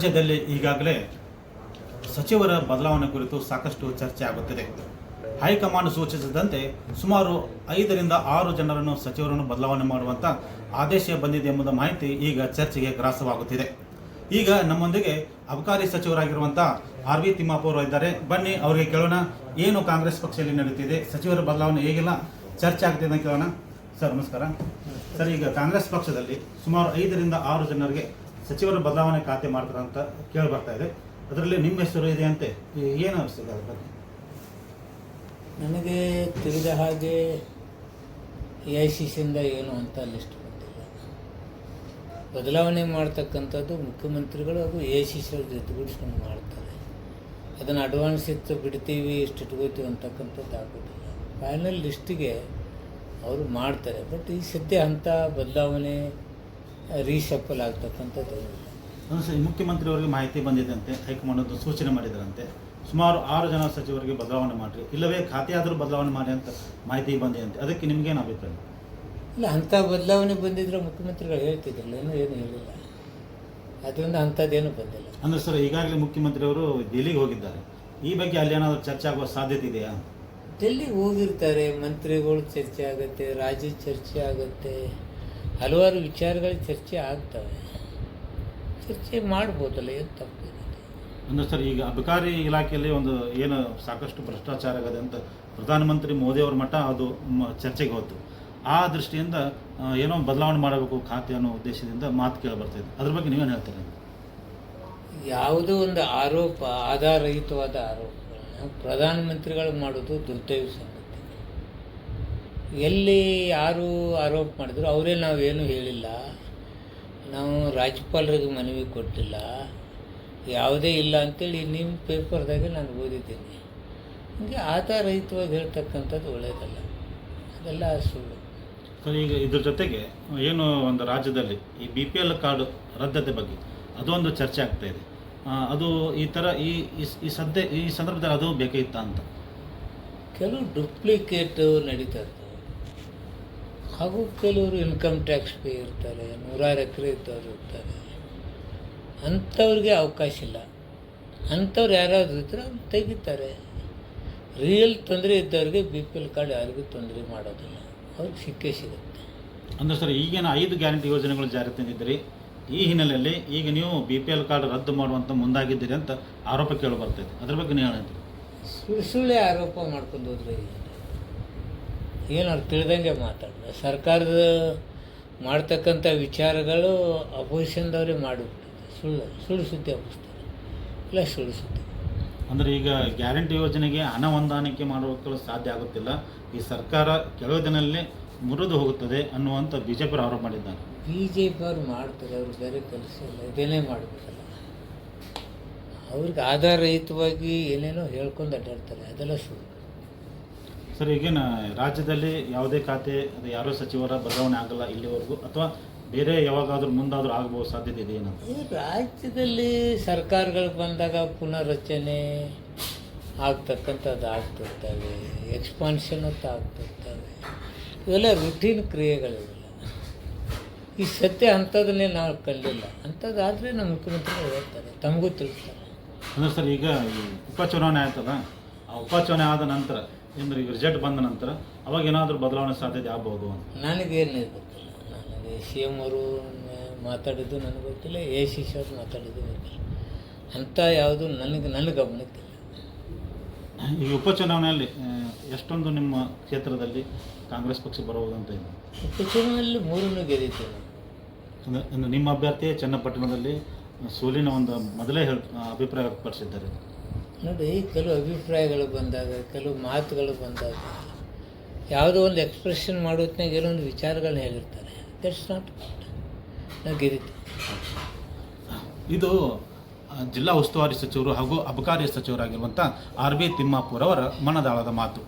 ರಾಜ್ಯದಲ್ಲಿ ಈಗಾಗಲೇ ಸಚಿವರ ಬದಲಾವಣೆ ಕುರಿತು ಸಾಕಷ್ಟು ಚರ್ಚೆ ಆಗುತ್ತಿದೆ. ಹೈಕಮಾಂಡ್ ಸೂಚಿಸಿದಂತೆ ಸುಮಾರು ಐದರಿಂದ ಆರು ಜನರನ್ನು ಸಚಿವರನ್ನು ಬದಲಾವಣೆ ಮಾಡುವಂತ ಆದೇಶ ಬಂದಿದೆ ಎಂಬುದ ಮಾಹಿತಿ ಈಗ ಚರ್ಚೆಗೆ ಗ್ರಾಸವಾಗುತ್ತಿದೆ. ಈಗ ನಮ್ಮೊಂದಿಗೆ ಅಬಕಾರಿ ಸಚಿವರಾಗಿರುವಂಥ ಆರ್ ವಿ ತಿಮ್ಮಾಪುರ ಇದ್ದಾರೆ. ಬನ್ನಿ, ಅವರಿಗೆ ಕೇಳೋಣ. ಏನು ಕಾಂಗ್ರೆಸ್ ಪಕ್ಷದಲ್ಲಿ ನಡೀತಿದೆ? ಸಚಿವರ ಬದಲಾವಣೆ ಹೇಗೆಲ್ಲ ಚರ್ಚೆ ಆಗ್ತಿದೆ ಅಂತ ಕೇಳೋಣ. ಸರ್, ನಮಸ್ಕಾರ. ಸರ್, ಈಗ ಕಾಂಗ್ರೆಸ್ ಪಕ್ಷದಲ್ಲಿ ಸುಮಾರು ಐದರಿಂದ ಆರು ಜನರಿಗೆ ಸಚಿವರ ಬದಲಾವಣೆ ಖಾತೆ ಮಾಡ್ತಾರೆ ಅಂತ ಕೇಳಿ ಬರ್ತಾ ಇದೆ. ಅದರಲ್ಲಿ ನಿಮ್ಮ ಹೆಸರು ಇದೆ ಅಂತೆ. ಏನು ಅನಿಸ್ತದೆ ಅದ್ರ ಬಗ್ಗೆ? ನನಗೆ ತಿಳಿದ ಹಾಗೆ ಎ ಐ ಸಿ ಸಿಯಿಂದ ಏನು ಅಂತ ಲಿಸ್ಟ್ ಬಂದಿಲ್ಲ. ಬದಲಾವಣೆ ಮಾಡ್ತಕ್ಕಂಥದ್ದು ಮುಖ್ಯಮಂತ್ರಿಗಳು ಹಾಗೂ ಎ ಐ ಸಿ ಸಿ ಜೊತೆಗೂಡಿಸ್ಕೊಂಡು ಮಾಡ್ತಾರೆ. ಅದನ್ನು ಅಡ್ವಾನ್ಸ್ ಇತ್ತು ಬಿಡ್ತೀವಿ, ಇಷ್ಟು ಇಟ್ಕೋತೀವಿ ಅಂತಕ್ಕಂಥದ್ದು ಆಗೋದಿಲ್ಲ. ಫೈನಲ್ ಲಿಸ್ಟಿಗೆ ಅವರು ಮಾಡ್ತಾರೆ. ಬಟ್ ಈ ಸದ್ಯ ಅಂಥ ಬದಲಾವಣೆ ರೀಶಫಲ್ ಆಗ್ತಕ್ಕಂಥದ್ದು. ಅದು ಸರ್ ಮುಖ್ಯಮಂತ್ರಿಯವರಿಗೆ ಮಾಹಿತಿ ಬಂದಿದ್ದಂತೆ ಹೈಕಮಾಂಡ್ ಒಂದು ಸೂಚನೆ ಮಾಡಿದರಂತೆ ಸುಮಾರು ಆರು ಜನ ಸಚಿವರಿಗೆ ಬದಲಾವಣೆ ಮಾಡಿರಿ ಇಲ್ಲವೇ ಖಾತೆ ಆದರೂ ಬದಲಾವಣೆ ಮಾಡಿ ಅಂತ ಮಾಹಿತಿ ಬಂದಿದೆ ಅಂತೆ ಅದಕ್ಕೆ ನಿಮ್ಗೇನು ಅಭಿಪ್ರಾಯ? ಇಲ್ಲ ಅಂಥ ಬದಲಾವಣೆ ಬಂದಿದ್ರೆ ಮುಖ್ಯಮಂತ್ರಿಗಳು ಹೇಳ್ತಿದ್ರಲ್ಲ ಏನೂ ಏನು ಹೇಳಿಲ್ಲ. ಅದರಿಂದ ಅಂಥದ್ದೇನು ಬಂದಿಲ್ಲ. ಅಂದ್ರೆ ಸರ್ ಈಗಾಗಲೇ ಮುಖ್ಯಮಂತ್ರಿಯವರು ಡೆಲ್ಲಿಗೆ ಹೋಗಿದ್ದಾರೆ. ಈ ಬಗ್ಗೆ ಅಲ್ಲಿ ಏನಾದರೂ ಚರ್ಚೆ ಆಗುವ ಸಾಧ್ಯತೆ ಇದೆಯಾ? ಡೆಲ್ಲಿಗೆ ಹೋಗಿರ್ತಾರೆ ಮಂತ್ರಿಗಳು ಚರ್ಚೆ ಆಗುತ್ತೆ ರಾಜ್ಯ ಚರ್ಚೆ ಆಗುತ್ತೆ. ಹಲವಾರು ವಿಚಾರಗಳು ಚರ್ಚೆ ಆಗ್ತವೆ. ಚರ್ಚೆ ಮಾಡ್ಬೋದಲ್ಲ ಏನು ತಪ್ಪು ಅಂದ್ರೆ ಸರ್ ಈಗ ಅಬಕಾರಿ ಇಲಾಖೆಯಲ್ಲಿ ಒಂದು ಏನು ಸಾಕಷ್ಟು ಭ್ರಷ್ಟಾಚಾರ ಆಗದೆ ಅಂತ ಪ್ರಧಾನಮಂತ್ರಿ ಮೋದಿ ಅವ್ರ ಮಟ್ಟ ಅದು ಚರ್ಚೆಗೆ ಹೋಯ್ತು. ಆ ದೃಷ್ಟಿಯಿಂದ ಏನೋ ಬದಲಾವಣೆ ಮಾಡಬೇಕು ಖಾತೆ ಅನ್ನೋ ಉದ್ದೇಶದಿಂದ ಮಾತು ಕೇಳಿ ಬರ್ತಿದೆ ಅದ್ರ ಬಗ್ಗೆ ನೀವೇನು ಹೇಳ್ತೀರಿ? ಯಾವುದೋ ಒಂದು ಆರೋಪ ಆಧಾರಹಿತವಾದ ಆರೋಪ. ಪ್ರಧಾನಮಂತ್ರಿಗಳು ಮಾಡೋದು ದುರ್ದೈವ ಸಂಗತಿ ಎಲ್ಲಿ ಯಾರು ಆರೋಪ ಮಾಡಿದ್ರು ಅವರೇ ನಾವೇನು ಹೇಳಿಲ್ಲ. ನಾವು ರಾಜ್ಯಪಾಲರಿಗೆ ಮನವಿ ಕೊಟ್ಟಿಲ್ಲ. ಯಾವುದೇ ಇಲ್ಲ ಅಂತೇಳಿ ನಿಮ್ಮ ಪೇಪರ್ದಾಗೆ ನಾನು ಓದಿದ್ದೀನಿ. ಹಿಂಗೆ ಆತ ರಹಿತವಾಗಿ ಹೇಳ್ತಕ್ಕಂಥದ್ದು ಒಳ್ಳೆಯದಲ್ಲ ಅದೆಲ್ಲ ಸುಳ್ಳು. ಸರ್ ಈಗ ಇದ್ರ ಜೊತೆಗೆ ಏನು ಒಂದು ರಾಜ್ಯದಲ್ಲಿ ಈ ಬಿ ಪಿ ಎಲ್ ಕಾರ್ಡ್ ರದ್ದತೆ ಬಗ್ಗೆ ಅದೊಂದು ಚರ್ಚೆ ಆಗ್ತಾ ಇದೆ. ಅದು ಈ ಥರ ಈ ಈ- ಸದ್ಯ ಈ ಸಂದರ್ಭದಲ್ಲಿ ಅದು ಬೇಕಾಗಿತ್ತ ಅಂತ? ಕೆಲವು ಡುಪ್ಲಿಕೇಟ್ ನಡೀತಾ ಇರ್ತವೆ ಹಾಗೂ ಕೆಲವರು ಇನ್ಕಮ್ ಟ್ಯಾಕ್ಸ್ ಪೇ ಇರ್ತಾರೆ ನೂರಾರು ಎಕರೆ ಇದ್ದವ್ರು ಇರ್ತಾರೆ. ಅಂಥವ್ರಿಗೆ ಅವಕಾಶ ಇಲ್ಲ. ಅಂಥವ್ರು ಯಾರಾದ್ರು ಇದ್ರೆ ತೆಗಿತಾರೆ. ರಿಯಲ್ ತೊಂದರೆ ಇದ್ದವ್ರಿಗೆ ಬಿ ಪಿ ಎಲ್ ಕಾರ್ಡ್ ಯಾರಿಗೂ ತೊಂದರೆ ಮಾಡೋದಿಲ್ಲ. ಅವ್ರಿಗೆ ಸಿಕ್ಕೇ ಸಿಗುತ್ತೆ. ಅಂದರೆ ಸರ್ ಈಗಿನ ಐದು ಗ್ಯಾರಂಟಿ ಯೋಜನೆಗಳು ಜಾರಿ ತಂದಿದ್ದೀರಿ. ಈ ಹಿನ್ನೆಲೆಯಲ್ಲಿ ಈಗ ನೀವು ಬಿ ಪಿ ಎಲ್ ಕಾರ್ಡ್ ರದ್ದು ಮಾಡುವಂಥ ಮುಂದಾಗಿದ್ದೀರಿ ಅಂತ ಆರೋಪ ಕೇಳಿ ಬರ್ತಿದೆ ಅದ್ರ ಬಗ್ಗೆ ನೀವು ಹೇಳಿದ್ರಿ ಸುಳ್ಳು ಸುಳ್ಳೆ ಆರೋಪ ಮಾಡ್ಕೊಂಡು ಹೋದ್ರೆ ಏನು ಅವ್ರು ತಿಳಿದಂಗೆ ಮಾತಾಡ್ತಾರೆ ಸರ್ಕಾರದ ಮಾಡ್ತಕ್ಕಂಥ ವಿಚಾರಗಳು ಅಪೋಸಿಷನ್ದವರೇ ಮಾಡಿಬಿಟ್ಟಿದೆ. ಸುಳ್ಳು ಸುಳ್ಳು ಸುದ್ದಿ ಹಬ್ಬಿಸ್ತಾರೆ ಇಲ್ಲ ಸುಳ್ಳು ಸುದ್ದಿ. ಅಂದರೆ ಈಗ ಗ್ಯಾರಂಟಿ ಯೋಜನೆಗೆ ಹಣ ಹೊಂದಾಣಿಕೆ ಮಾಡೋಕ್ಕೂ ಸಾಧ್ಯ ಆಗುತ್ತಿಲ್ಲ. ಈ ಸರ್ಕಾರ ಕೆಲವು ದಿನದಲ್ಲಿ ಮುರಿದು ಹೋಗುತ್ತದೆ ಅನ್ನುವಂಥ ಬಿಜೆಪಿ ಆರೋಪ ಮಾಡಿದ್ದಾರೆ. ಬಿ ಜೆ ಪಿ ಅವ್ರು ಮಾಡ್ತಾರೆ ಅವ್ರು ಬೇರೆ ಕೆಲಸ ಇಲ್ಲ. ಇದೇನೇ ಮಾಡಬೇಕಲ್ಲ. ಅವ್ರಿಗೆ ಆಧಾರರಹಿತವಾಗಿ ಏನೇನೋ ಹೇಳ್ಕೊಂಡು ಅಡ್ಡಾಡ್ತಾರೆ. ಅದೆಲ್ಲ ಸುಳ್ಳು. ಸರ್ ಈಗಿನ ರಾಜ್ಯದಲ್ಲಿ ಯಾವುದೇ ಖಾತೆ ಅದು ಯಾರೋ ಸಚಿವರ ಬದಲಾವಣೆ ಆಗಲ್ಲ ಇಲ್ಲಿವರೆಗೂ ಅಥವಾ ಬೇರೆ ಯಾವಾಗಾದ್ರೂ ಮುಂದಾದ್ರೂ ಆಗಬಹುದು ಸಾಧ್ಯತೆ ಇದೆ ಏನಂತ? ಈ ರಾಜ್ಯದಲ್ಲಿ ಸರ್ಕಾರಗಳು ಬಂದಾಗ ಪುನರ್ರಚನೆ ಆಗ್ತಕ್ಕಂಥದ್ದು ಆಗ್ತಿರ್ತವೆ ಎಕ್ಸ್ಪಾನ್ಷನ್ ಅಂತ ಆಗ್ತಿರ್ತವೆ. ಇವೆಲ್ಲ ರುಟೀನ್ ಕ್ರಿಯೆಗಳಿವೆಲ್ಲ. ಈ ಸತ್ಯ ಅಂಥದನ್ನೇ ನಾವು ಕಂಡಿಲ್ಲ ಅಂಥದ್ದಾದರೆ ನಮ್ಮ ಮುಖ್ಯಮಂತ್ರಿಗಳು ಹೇಳ್ತಾರೆ ತಮಗೂ ತಿಳಿಸ್ತಾರೆ. ಅಂದ್ರೆ ಸರ್ ಈಗ ಈ ಉಪಚುನಾವಣೆ ಆಯ್ತದ ಆ ಉಪಚುನಾವಣೆ ಆದ ನಂತರ ಈಗ ರಿಸಲ್ಟ್ ಬಂದ ನಂತರ ಅವಾಗ ಏನಾದರೂ ಬದಲಾವಣೆ ಸಾಧ್ಯತೆ ಆಗ್ಬೋದು ಅಂತ. ನನಗೇನು ಗೊತ್ತಿಲ್ಲ. ನನಗೆ ಸಿ ಎಂ ಅವರು ಮಾತಾಡಿದ್ದು ನನಗೆ ಗೊತ್ತಿಲ್ಲ ಎ ಸಿ ಅವ್ರು ಮಾತಾಡಿದ್ದು ಗೊತ್ತಿಲ್ಲ. ಅಂಥ ಯಾವುದು ನನಗೆ ನನ್ನ ಗಮನಕ್ಕಿಲ್ಲ. ಈ ಉಪಚುನಾವಣೆಯಲ್ಲಿ ಎಷ್ಟೊಂದು ನಿಮ್ಮ ಕ್ಷೇತ್ರದಲ್ಲಿ ಕಾಂಗ್ರೆಸ್ ಪಕ್ಷ ಬರಬಹುದು ಅಂತ ಇದೆ. ಉಪಚುನಾವಣೆಯಲ್ಲಿ ಮೂರನ್ನು ಅಂದ್ರೆ ಅಂದ್ರೆ ನಿಮ್ಮ ಅಭ್ಯರ್ಥಿ ಚನ್ನಪಟ್ಟಣದಲ್ಲಿ ಸೋಲಿನ ಒಂದು ಮೊದಲೇ ಹೇಳ್ ಅಭಿಪ್ರಾಯ ವ್ಯಕ್ತಪಡಿಸಿದ್ದಾರೆ. ನೋಡಿ ಕೆಲವು ಅಭಿಪ್ರಾಯಗಳು ಬಂದಾಗ, ಕೆಲವು ಮಾತುಗಳು ಬಂದಾಗ, ಯಾವುದೋ ಒಂದು ಎಕ್ಸ್ಪ್ರೆಷನ್ ಮಾಡೋತ್ನಾಗ ಏನೋ ಒಂದು ವಿಚಾರಗಳನ್ನ ಹೇಳಿರ್ತಾರೆ ದಟ್ಸ್ ನಾಟ್ ನಾವು ಇದು ಜಿಲ್ಲಾ ಉಸ್ತುವಾರಿ ಸಚಿವರು ಹಾಗೂ ಅಬಕಾರಿ ಸಚಿವರಾಗಿರುವಂಥ ಆರ್ ಬಿ ತಿಮ್ಮಾಪುರ್ ಅವರ ಮನದಾಳದ ಮಾತು.